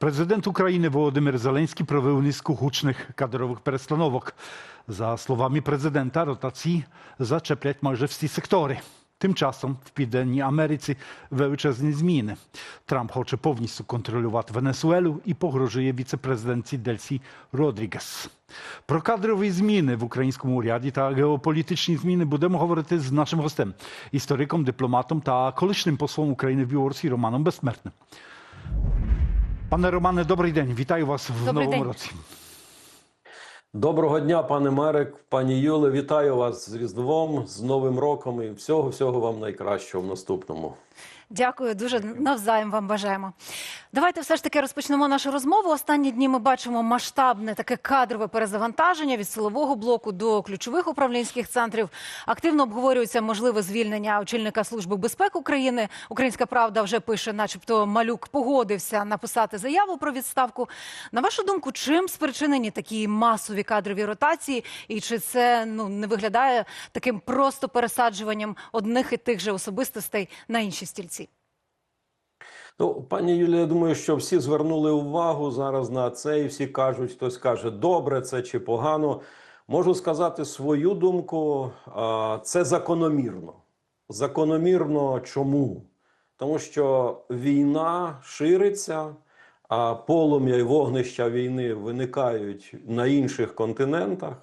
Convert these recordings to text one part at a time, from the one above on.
Президент України Володимир Зеленський провів низку гучних кадрових перестановок. За словами президента, ротації зачеплять майже всі сектори. Тим часом в Південній Америці величезні зміни. Трамп хоче повністю контролювати Венесуелу і погрожує віце-президентці Дельсі Родрігес. Про кадрові зміни в українському уряді та геополітичні зміни будемо говорити з нашим гостем, істориком, дипломатом та колишнім послом України в Білорусі Романом Безсмертним. Пане Романе, добрий день. Вітаю вас в Добрий новому день. році. Доброго дня, пане Марик, пані Юле. Вітаю вас з Різдвом, з Новим роком і всього всього вам найкращого в наступному. Дякую, дуже навзаєм вам бажаємо. Давайте все ж таки розпочнемо нашу розмову. Останні дні ми бачимо масштабне таке кадрове перезавантаження від силового блоку до ключових управлінських центрів. Активно обговорюється можливе звільнення очільника служби безпеки України. Українська правда вже пише, начебто, малюк погодився написати заяву про відставку. На вашу думку, чим спричинені такі масові кадрові ротації, і чи це ну не виглядає таким просто пересаджуванням одних і тих же особистостей на інші стільці? Ну, пані Юлія, я думаю, що всі звернули увагу зараз на це, і всі кажуть, хтось каже, добре це чи погано. Можу сказати свою думку, це закономірно. Закономірно чому? Тому що війна шириться, а полум'я і вогнища війни виникають на інших континентах.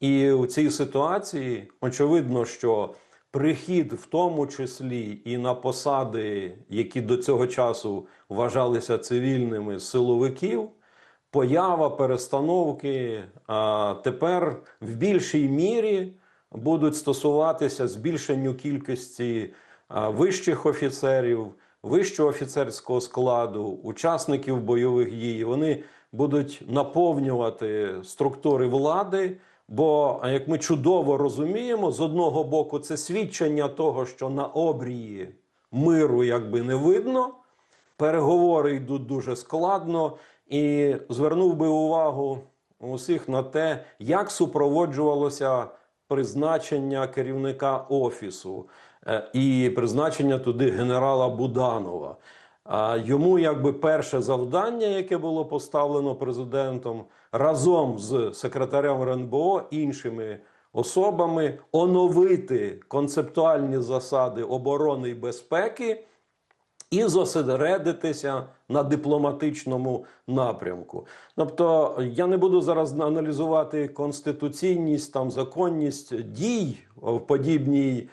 І у цій ситуації очевидно, що прихід, в тому числі і на посади, які до цього часу вважалися цивільними силовиків, поява перестановки а, тепер в більшій мірі будуть стосуватися збільшенню кількості а, вищих офіцерів, вищого офіцерського складу, учасників бойових дій. Вони будуть наповнювати структури влади. Бо, як ми чудово розуміємо, з одного боку, це свідчення того, що на обрії миру якби не видно, переговори йдуть дуже складно, і звернув би увагу усіх на те, як супроводжувалося призначення керівника офісу е, і призначення туди генерала Буданова. Йому якби перше завдання, яке було поставлено президентом разом з секретарем РНБО іншими особами, оновити концептуальні засади оборони і безпеки і зосередитися на дипломатичному напрямку. Тобто я не буду зараз аналізувати конституційність там законність дій в подібній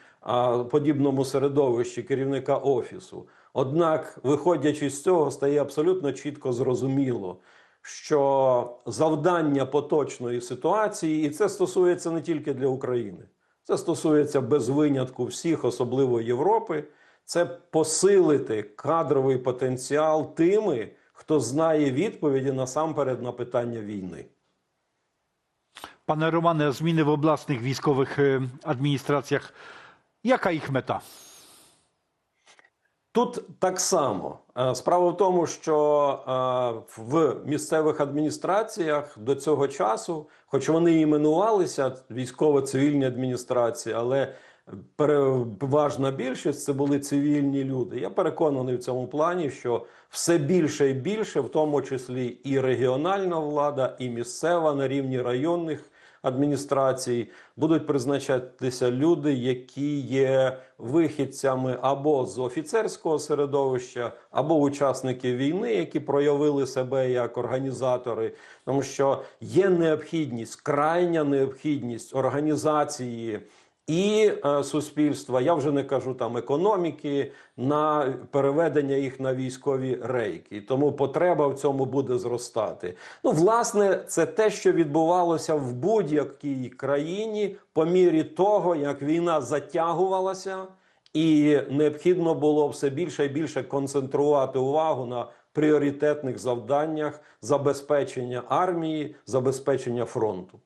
подібному середовищі керівника офісу. Однак, виходячи з цього, стає абсолютно чітко зрозуміло, що завдання поточної ситуації, і це стосується не тільки для України, це стосується без винятку всіх, особливо Європи. Це посилити кадровий потенціал тими, хто знає відповіді насамперед на питання війни. Пане Романе, зміни в обласних військових е, адміністраціях. Яка їх мета? Тут так само Е, справа в тому, що е, в місцевих адміністраціях до цього часу, хоч вони іменувалися військово-цивільні адміністрації, але переважна більшість це були цивільні люди. Я переконаний в цьому плані, що все більше і більше, в тому числі і регіональна влада, і місцева на рівні районних адміністрацій, будуть призначатися люди, які є вихідцями або з офіцерського середовища, або учасники війни, які проявили себе як організатори, тому що є необхідність, крайня необхідність організації. І е, суспільства, я вже не кажу там економіки, на переведення їх на військові рейки. Тому потреба в цьому буде зростати. Ну, власне, це те, що відбувалося в будь-якій країні по мірі того, як війна затягувалася, і необхідно було все більше і більше концентрувати увагу на пріоритетних завданнях забезпечення армії, забезпечення фронту.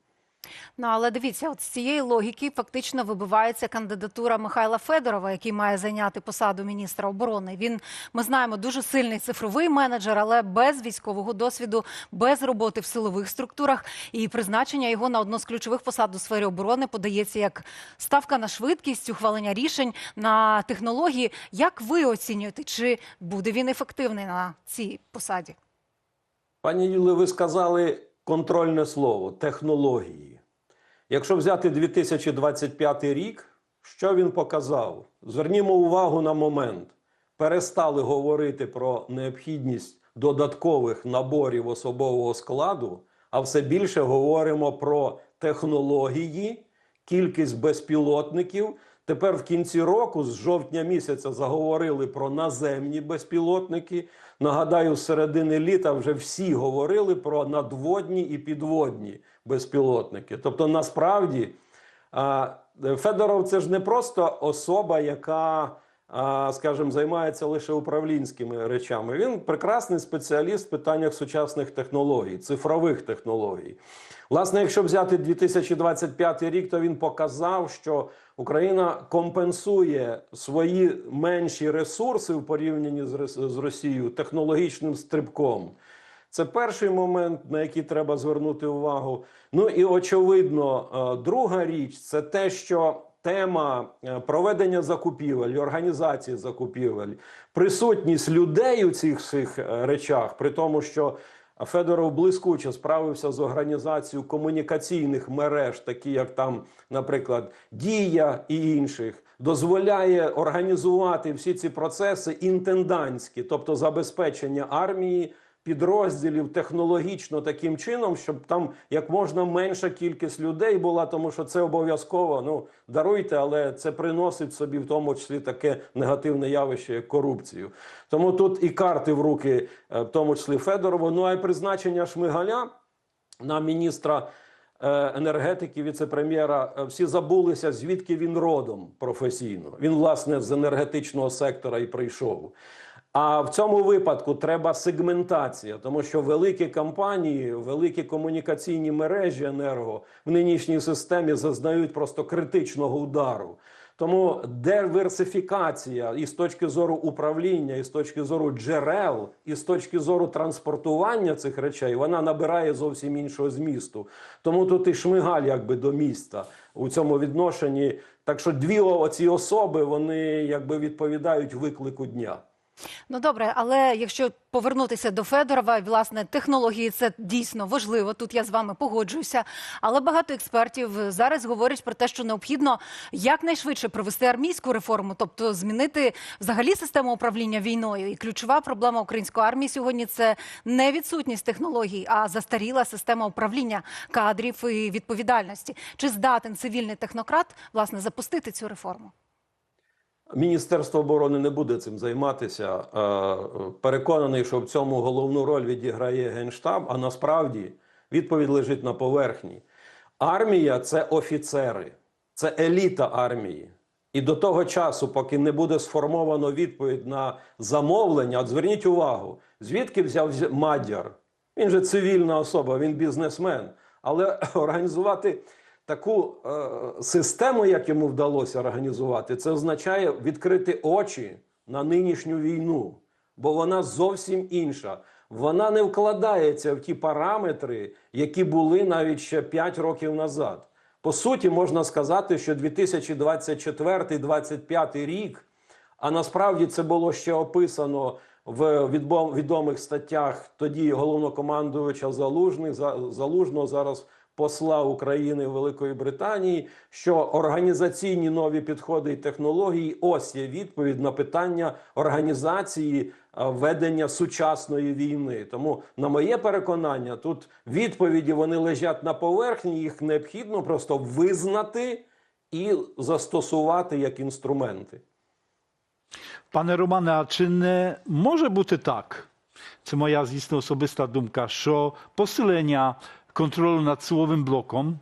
Ну але дивіться, от з цієї логіки фактично вибивається кандидатура Михайла Федорова, який має зайняти посаду міністра оборони. Він ми знаємо дуже сильний цифровий менеджер, але без військового досвіду, без роботи в силових структурах. І призначення його на одну з ключових посад у сфері оборони подається як ставка на швидкість, ухвалення рішень на технології. Як ви оцінюєте, чи буде він ефективний на цій посаді? Пані Юли, ви сказали контрольне слово технології. Якщо взяти 2025 рік, що він показав? Звернімо увагу на момент. Перестали говорити про необхідність додаткових наборів особового складу, а все більше говоримо про технології, кількість безпілотників. Тепер в кінці року, з жовтня місяця, заговорили про наземні безпілотники. Нагадаю, з середини літа вже всі говорили про надводні і підводні безпілотники. Тобто, насправді, Федоров це ж не просто особа, яка, скажімо, займається лише управлінськими речами. Він прекрасний спеціаліст в питаннях сучасних технологій, цифрових технологій. Власне, якщо взяти 2025 рік, то він показав, що Україна компенсує свої менші ресурси в порівнянні з Росією технологічним стрибком. Це перший момент, на який треба звернути увагу. Ну і очевидно, е, друга річ це те, що тема е, проведення закупівель, організації закупівель, присутність людей у цих всіх е, речах, при тому, що Федоров блискуче справився з організацією комунікаційних мереж, такі як там, наприклад, Дія і інших, дозволяє організувати всі ці процеси інтендантські, тобто забезпечення армії підрозділів технологічно таким чином, щоб там як можна менша кількість людей була, тому що це обов'язково. Ну даруйте, але це приносить собі в тому числі таке негативне явище, як корупцію. Тому тут і карти в руки, е, в тому числі Федорову. Ну а й призначення Шмигаля на міністра. е, Енергетики, віце-прем'єра, е, всі забулися, звідки він родом професійно. Він, власне, з енергетичного сектора і прийшов. А в цьому випадку треба сегментація, тому що великі компанії, великі комунікаційні мережі енерго в нинішній системі зазнають просто критичного удару. Тому диверсифікація і з точки зору управління, і з точки зору джерел, і з точки зору транспортування цих речей, вона набирає зовсім іншого змісту. Тому тут і шмигаль якби до міста у цьому відношенні. Так що дві оці особи вони якби відповідають виклику дня. Ну добре, але якщо повернутися до Федорова, власне, технології це дійсно важливо. Тут я з вами погоджуюся. Але багато експертів зараз говорять про те, що необхідно якнайшвидше провести армійську реформу, тобто змінити взагалі систему управління війною. І ключова проблема української армії сьогодні це не відсутність технологій, а застаріла система управління кадрів і відповідальності. Чи здатен цивільний технократ власне запустити цю реформу? Міністерство оборони не буде цим займатися. Е, Переконаний, що в цьому головну роль відіграє Генштаб, а насправді відповідь лежить на поверхні. Армія це офіцери, це еліта армії. І до того часу, поки не буде сформовано відповідь на замовлення, от зверніть увагу, звідки взяв зя- Мадяр? Він же цивільна особа, він бізнесмен. Але організувати таку е, систему, як йому вдалося організувати, це означає відкрити очі на нинішню війну, бо вона зовсім інша. Вона не вкладається в ті параметри, які були навіть ще 5 років назад. По суті, можна сказати, що 2024-2025 рік, а насправді це було ще описано в відомих статтях тоді головнокомандувача Залужних, Залужного, зараз посла України Великої Британії, що організаційні нові підходи і технології ось є відповідь на питання організації ведення сучасної війни. Тому, на моє переконання, тут відповіді вони лежать на поверхні, їх необхідно просто визнати і застосувати як інструменти. Пане Романе, а чи не може бути так? Це моя, звісно, особиста думка, що посилення контролю над силовим блоком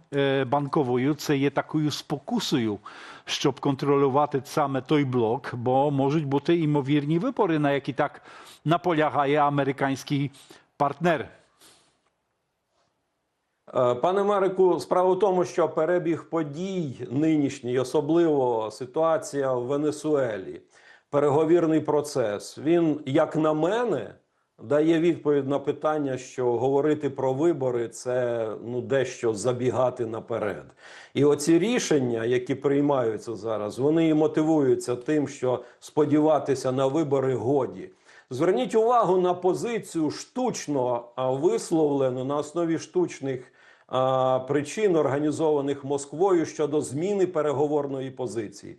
банковою це є такою спокусою, щоб контролювати саме той блок, бо можуть бути імовірні вибори, на які так наполягає американський партнер. Пане Марику, справа в тому, що перебіг подій нинішній, особливо ситуація в Венесуелі, переговірний процес, він, як на мене, дає відповідь на питання, що говорити про вибори це ну дещо забігати наперед. І оці рішення, які приймаються зараз, вони і мотивуються тим, що сподіватися на вибори годі. Зверніть увагу на позицію штучно висловлену на основі штучних а, причин, організованих Москвою щодо зміни переговорної позиції.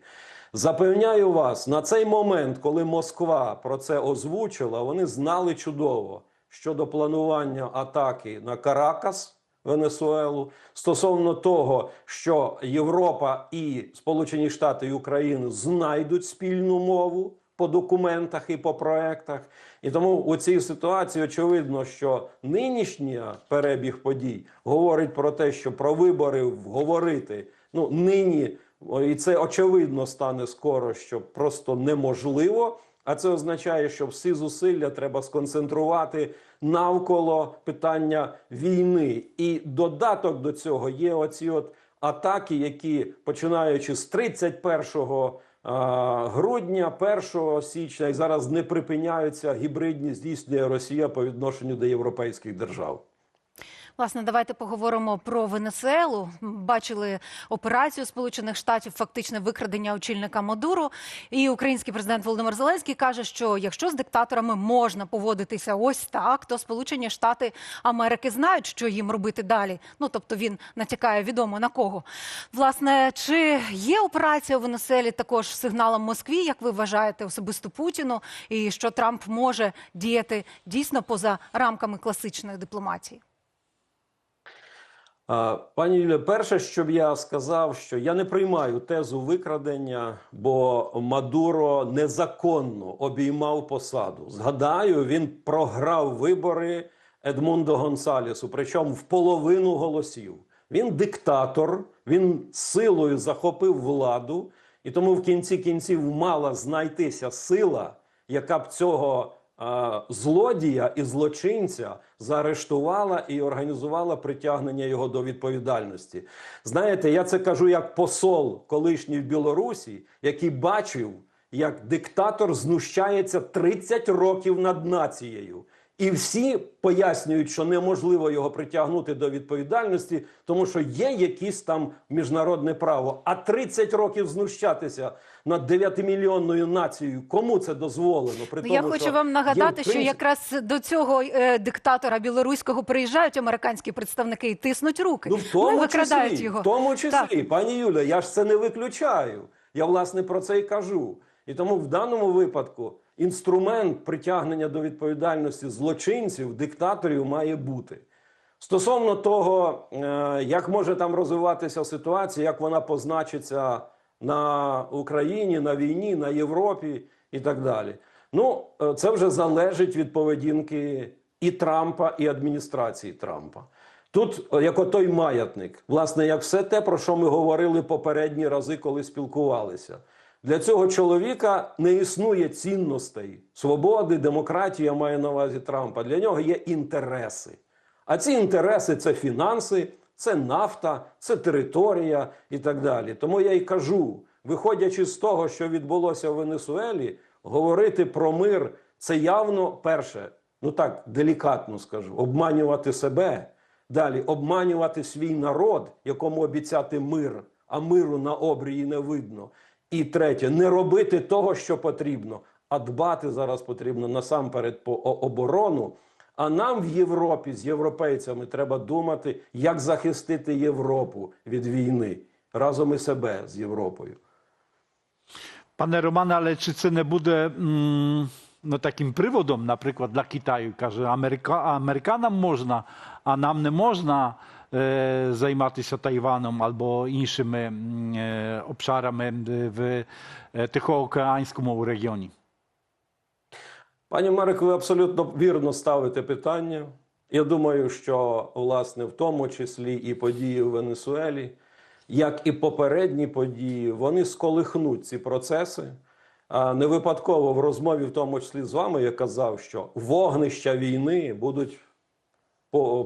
Запевняю вас, на цей момент, коли Москва про це озвучила, вони знали чудово щодо планування атаки на Каракас, Венесуелу, стосовно того, що Європа і Сполучені Штати і Україна знайдуть спільну мову по документах і по проектах. І тому у цій ситуації очевидно, що нинішній перебіг подій говорить про те, що про вибори говорити ну нині, і це очевидно стане скоро, що просто неможливо. А це означає, що всі зусилля треба сконцентрувати навколо питання війни. І додаток до цього є оці от атаки, які починаючи з 31 а, грудня, 1 січня і зараз не припиняються гібридні здійснення Росія по відношенню до європейських держав. Власне, давайте поговоримо про Венесуелу. Бачили операцію Сполучених Штатів, фактичне викрадення очільника Мадуру. І український президент Володимир Зеленський каже, що якщо з диктаторами можна поводитися ось так, то Сполучені Штати Америки знають, що їм робити далі. Ну тобто він натякає відомо на кого. Власне, чи є операція у Венесуелі також сигналом Москві, як ви вважаєте, особисто Путіну, і що Трамп може діяти дійсно поза рамками класичної дипломатії? Пані Юлія, перше, що б я сказав, що я не приймаю тезу викрадення, бо Мадуро незаконно обіймав посаду. Згадаю, він програв вибори Едмундо Гонсалесу, причому в половину голосів. Він диктатор, він силою захопив владу, і тому в кінці кінців мала знайтися сила, яка б цього злодія і злочинця заарештувала і організувала притягнення його до відповідальності. Знаєте, я це кажу як посол колишній в Білорусі, який бачив, як диктатор знущається 30 років над нацією. І всі пояснюють, що неможливо його притягнути до відповідальності, тому що є якісь там міжнародне право. А 30 років знущатися над 9-мільйонною нацією, кому це дозволено? При Ну, я хочу що вам нагадати, що принцип- якраз до цього е, диктатора білоруського приїжджають американські представники і тиснуть руки. Ну, в тому викрадають числі, його. В тому числі, Так. пані Юля, я ж це не виключаю. Я власне про це і кажу. І тому в даному випадку інструмент притягнення до відповідальності злочинців, диктаторів має бути. Стосовно того, е, як може там розвиватися ситуація, як вона позначиться на Україні, на війні, на Європі і так далі. Ну, е, це вже залежить від поведінки і Трампа, і адміністрації Трампа. Тут, е, як отой маятник, власне, як все те, про що ми говорили попередні рази, коли спілкувалися. Для цього чоловіка не існує цінностей свободи, демократії, я маю на увазі Трампа. Для нього є інтереси. А ці інтереси це фінанси, це нафта, це територія і так далі. Тому я й кажу, виходячи з того, що відбулося в Венесуелі, говорити про мир це явно перше, ну так делікатно скажу, обманювати себе. Далі обманювати свій народ, якому обіцяти мир, а миру на обрії не видно. І третє, не робити того, що потрібно, а дбати зараз потрібно насамперед по оборону. А нам в Європі з європейцями треба думати, як захистити Європу від війни разом і себе з Європою. Panie Romane, ale czy це не буде no, таким приводом, наприклад, для Китаю? Каже, Америка, Американам можна, а нам не можна е, займатися Тайваном або іншими е, обшарами в е, Тихоокеанському регіоні. Пані Марик, ви абсолютно вірно ставите питання. Я думаю, що власне в тому числі і події в Венесуелі, як і попередні події, вони сколихнуть ці процеси. Не випадково в розмові, в тому числі з вами, я казав, що вогнища війни будуть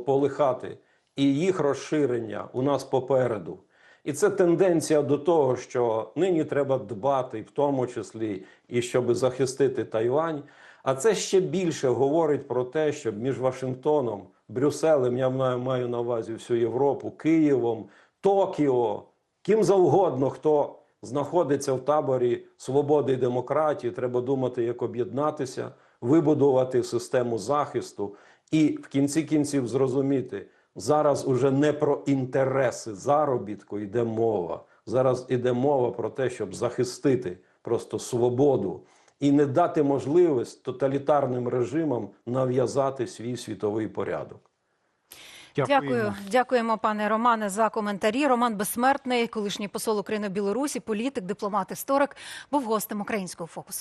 полихати, і їх розширення у нас попереду. І це тенденція до того, що нині треба дбати, в тому числі і щоб захистити Тайвань. А це ще більше говорить про те, щоб між Вашингтоном, Брюсселем, я маю на увазі всю Європу, Києвом, Токіо, ким завгодно, хто знаходиться в таборі свободи і демократії, треба думати, як об'єднатися вибудувати систему захисту і в кінці кінців зрозуміти, зараз уже не про інтереси заробітку йде мова. Зараз іде мова про те, щоб захистити просто свободу і не дати можливість тоталітарним режимам нав'язати свій світовий порядок. Дякую, дякуємо, пане Романе, за коментарі. Роман Безсмертний, колишній посол України в Білорусі, політик, дипломат, історик, був гостем українського фокусу.